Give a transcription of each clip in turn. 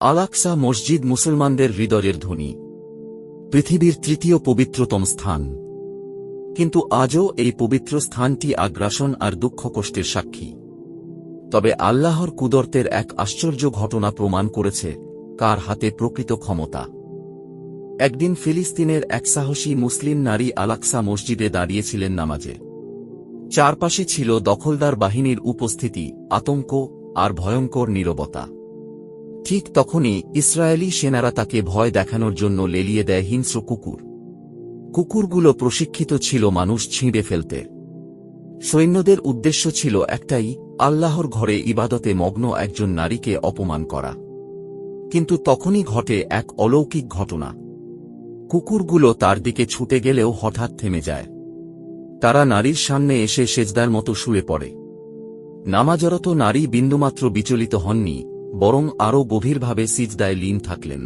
আলাকসা মসজিদ মুসলমানদের হৃদয়ের ধ্বনি। পৃথিবীর তৃতীয় পবিত্রতম স্থান। কিন্তু আজও এই পবিত্র স্থানটি আগ্রাসন আর দুঃখ কষ্টের সাক্ষী। তবে আল্লাহর কুদরতের এক আশ্চর্য ঘটনা প্রমাণ করেছে কার হাতে প্রকৃত ক্ষমতা। একদিন ফিলিস্তিনের এক সাহসী মুসলিম নারী আলাকসা মসজিদে দাঁড়িয়েছিলেন নামাজে। চারপাশে ছিল দখলদার বাহিনীর উপস্থিতি, আতঙ্ক আর ভয়ঙ্কর নীরবতা। ঠিক তখনই ইসরায়েলি সেনারা তাকে ভয় দেখানোর জন্য লেলিয়ে দেয় হিংস্র কুকুর। কুকুরগুলো প্রশিক্ষিত ছিল মানুষ ছিঁড়ে ফেলতে। সৈন্যদের উদ্দেশ্য ছিল একটাই, আল্লাহর ঘরে ইবাদতে মগ্ন একজন নারীকে অপমান করা। কিন্তু তখনই ঘটে এক অলৌকিক ঘটনা। কুকুরগুলো তার দিকে ছুটে গেলেও হঠাৎ থেমে যায়। তারা নারীর সামনে এসে সেজদার মতো শুয়ে পড়ে। নামাজরত নারী বিন্দুমাত্র বিচলিত হননি বরং আরও গভীরভাবে সিজদায় লীন থাকলেন।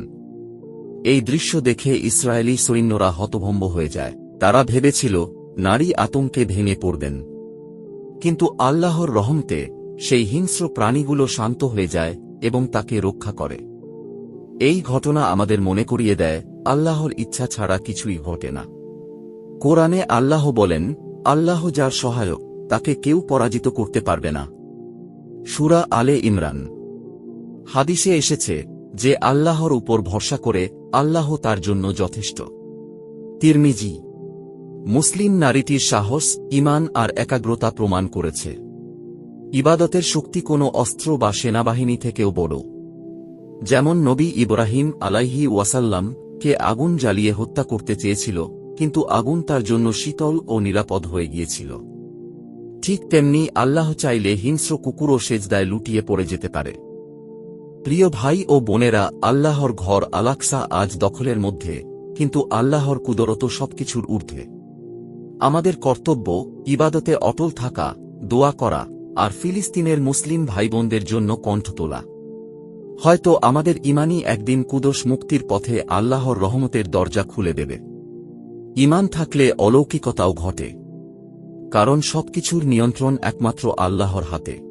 এই দৃশ্য দেখে ইসরায়েলি সৈন্যরা হতভম্ব হয়ে যায়। তারা ভেবেছিল, নারী আতঙ্কে ভেঙে পড়বেন। কিন্তু আল্লাহর রহমতে সেই হিংস্র প্রাণীগুলো শান্ত হয়ে যায় এবং তাকে রক্ষা করে। এই ঘটনা আমাদের মনে করিয়ে দেয়, আল্লাহর ইচ্ছা ছাড়া কিছুই ঘটে না। কোরআনে আল্লাহ বলেন, আল্লাহ যার সহায়ক, তাকে কেউ পরাজিত করতে পারবে না। সুরা আলে ইমরান হাদিসে এসেছে যে আল্লাহর উপর ভরসা করে আল্লাহ তার জন্য যথেষ্ট। তিরমিজি, মুসলিম নারীটির সাহস ইমান আর একাগ্রতা প্রমাণ করেছে। ইবাদতের শক্তি কোনো অস্ত্র বা সেনাবাহিনী থেকেও বড়। যেমন নবী ইব্রাহিম আলাইহি ওয়াসাল্লাম কে আগুন জ্বালিয়ে হত্যা করতে চেয়েছিল, কিন্তু আগুন তার জন্য শীতল ও নিরাপদ হয়ে গিয়েছিল। ঠিক তেমনি আল্লাহ চাইলে হিংস্র কুকুরও সেজদায় লুটিয়ে পড়ে যেতে পারে। প্রিয় ভাই ও বোনেরা, আল্লাহর ঘর আলাক্সা আজ দখলের মধ্যে, কিন্তু আল্লাহর কুদরত সবকিছুর ঊর্ধ্বে। আমাদের কর্তব্য, ইবাদতে অটল থাকা, দোয়া করা, আর ফিলিস্তিনের মুসলিম ভাইবোনদের জন্য কণ্ঠ তোলা। হয়তো আমাদের ইমানই একদিন কুদোষ মুক্তির পথে আল্লাহর রহমতের দরজা খুলে দেবে। ইমান থাকলে অলৌকিকতাও ঘটে। কারণ সবকিছুর নিয়ন্ত্রণ একমাত্র আল্লাহর হাতে।